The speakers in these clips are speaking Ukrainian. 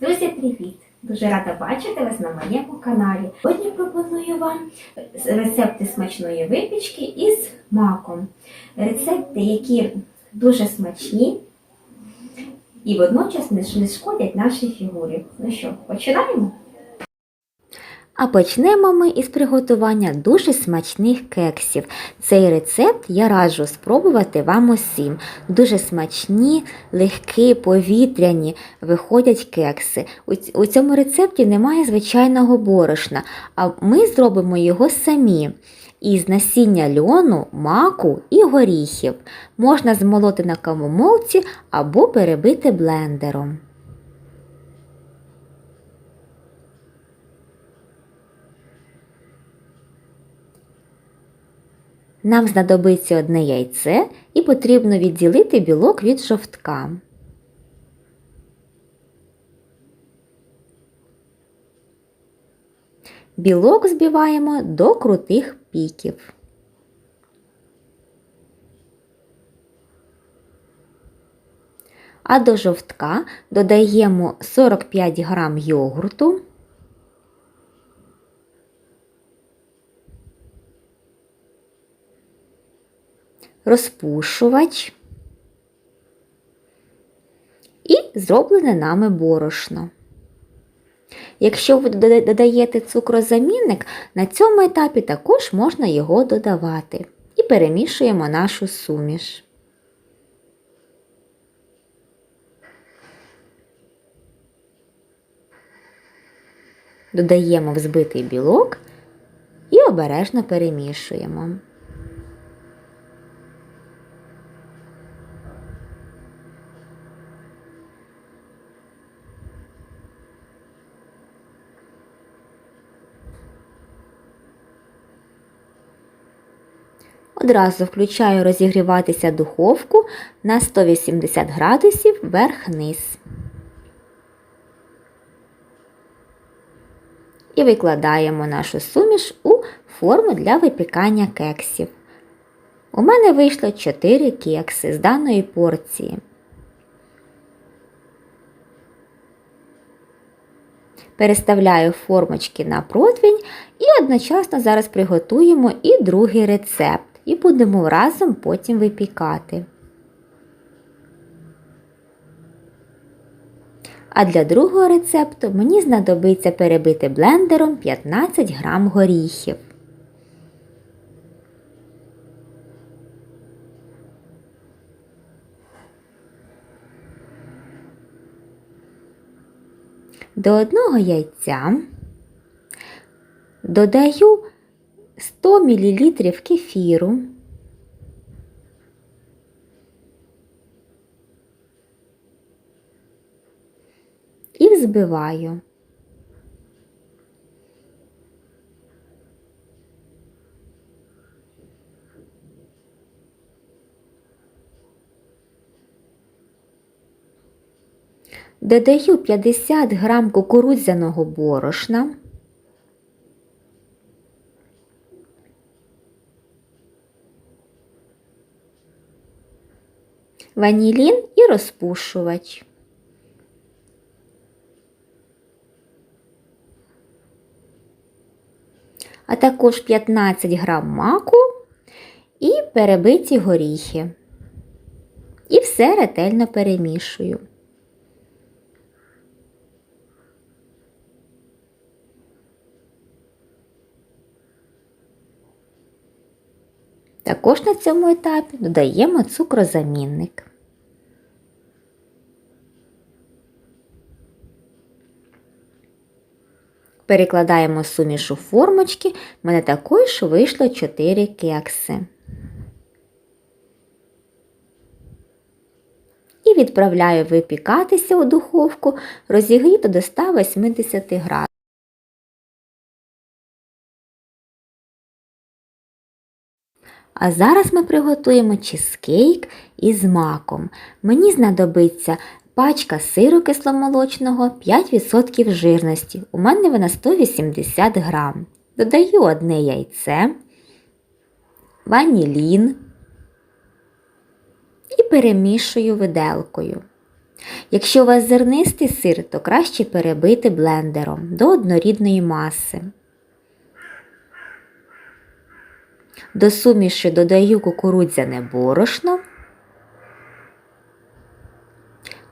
Друзі, привіт! Дуже рада бачити вас на моєму каналі. Сьогодні пропоную вам рецепти смачної випічки із маком. Рецепти, які дуже смачні і водночас не шкодять нашій фігурі. Ну що, починаємо? А почнемо ми із приготування дуже смачних кексів. Цей рецепт я раджу спробувати вам усім. Дуже смачні, легкі, повітряні виходять кекси. У цьому рецепті немає звичайного борошна, а ми зробимо його самі. Із насіння льону, маку і горіхів. Можна змолоти на кавомолці або перебити блендером. Нам знадобиться одне яйце і потрібно відділити білок від жовтка. Білок збиваємо до крутих піків. А до жовтка додаємо 45 грам йогурту, розпушувач і зроблене нами борошно. Якщо ви додаєте цукрозамінник, на цьому етапі також можна його додавати. І перемішуємо нашу суміш. Додаємо взбитий білок і обережно перемішуємо. Одразу включаю розігріватися духовку на 180 градусів вверх-вниз. І викладаємо нашу суміш у форму для випікання кексів. У мене вийшло 4 кекси з даної порції. Переставляю формочки на противень і одночасно зараз приготуємо і другий рецепт, і будемо разом потім випікати. А для другого рецепту мені знадобиться перебити блендером 15 грам горіхів. До одного яйця додаю 100 мл кефіру. І взбиваю. Додаю 50 грам кукурудзяного борошна. Ванілін і розпушувач. А також 15 грам маку і перебиті горіхи. І все ретельно перемішую. Також на цьому етапі додаємо цукрозамінник. Перекладаємо суміш у формочки, в мене також вийшло 4 кекси. І відправляю випікатися у духовку розігріту до 180 градусів. А зараз ми приготуємо чизкейк із маком. Мені знадобиться пачка сиру кисломолочного 5% жирності. У мене вона 180 грам. Додаю одне яйце, ванілін і перемішую виделкою. Якщо у вас зернистий сир, то краще перебити блендером до однорідної маси. До суміші додаю кукурудзяне борошно.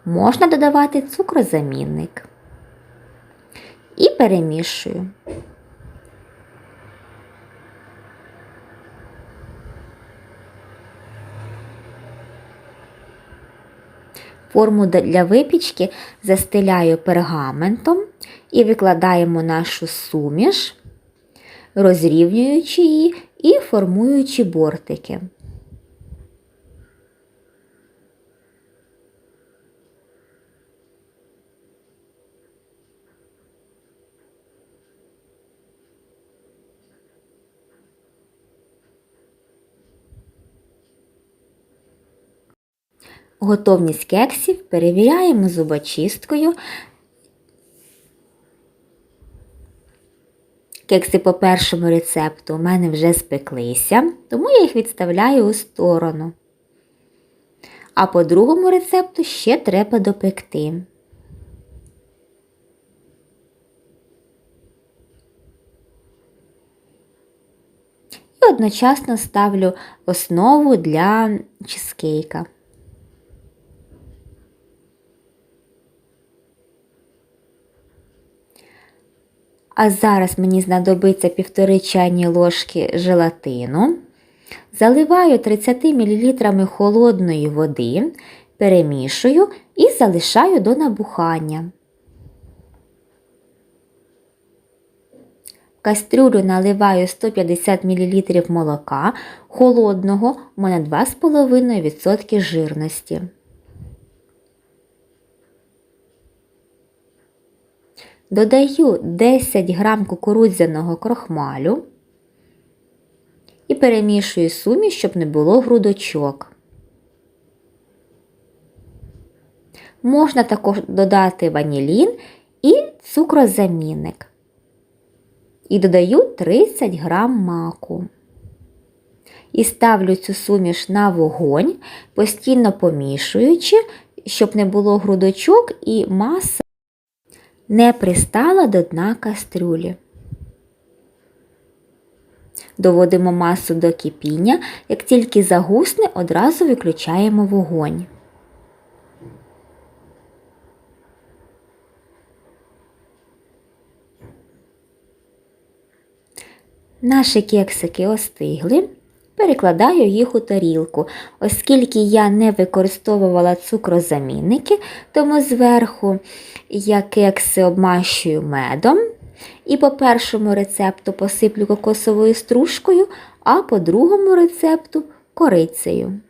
Можна додавати цукрозамінник. І перемішую. Форму для випічки застеляю пергаментом і викладаємо нашу суміш, розрівнюючи її і формуючи бортики. Готовність кексів перевіряємо зубочисткою. Кекси по першому рецепту у мене вже спеклися, тому я їх відставляю у сторону. А по другому рецепту ще треба допекти. І одночасно ставлю основу для чизкейка. А зараз мені знадобиться півтори чайні ложки желатину. Заливаю 30 мл холодної води, перемішую і залишаю до набухання. В кастрюлю наливаю 150 мл молока холодного, у мене 2,5% жирності. Додаю 10 грам кукурудзяного крохмалю і перемішую суміш, щоб не було грудочок. Можна також додати ванілін і цукрозамінник. І додаю 30 грам маку. І ставлю цю суміш на вогонь, постійно помішуючи, щоб не було грудочок і маса не пристала до дна кастрюлі. Доводимо масу до кипіння, як тільки загусне, одразу виключаємо вогонь. Наші кексики остигли. Перекладаю їх у тарілку. Оскільки я не використовувала цукрозамінники, тому зверху я кекси обмащую медом. І по першому рецепту посиплю кокосовою стружкою, а по другому рецепту корицею.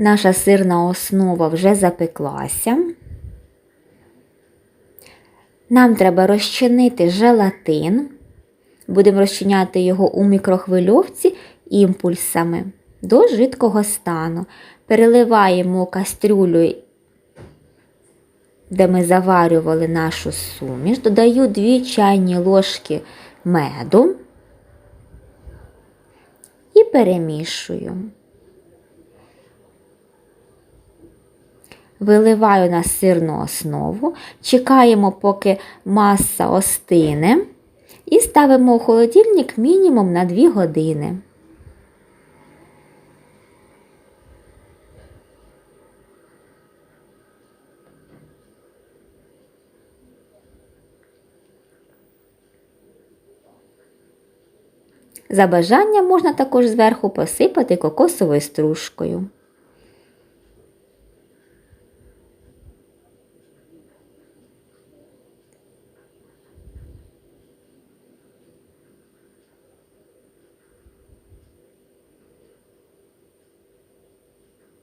Наша сирна основа вже запеклася. Нам треба розчинити желатин. Будемо розчиняти його у мікрохвильовці імпульсами до жидкого стану. Переливаємо кастрюлю, де ми заварювали нашу суміш, додаю 2 чайні ложки меду і перемішую. Виливаю на сирну основу, чекаємо, поки маса остине, і ставимо у холодильник мінімум на 2 години. За бажанням можна також зверху посипати кокосовою стружкою.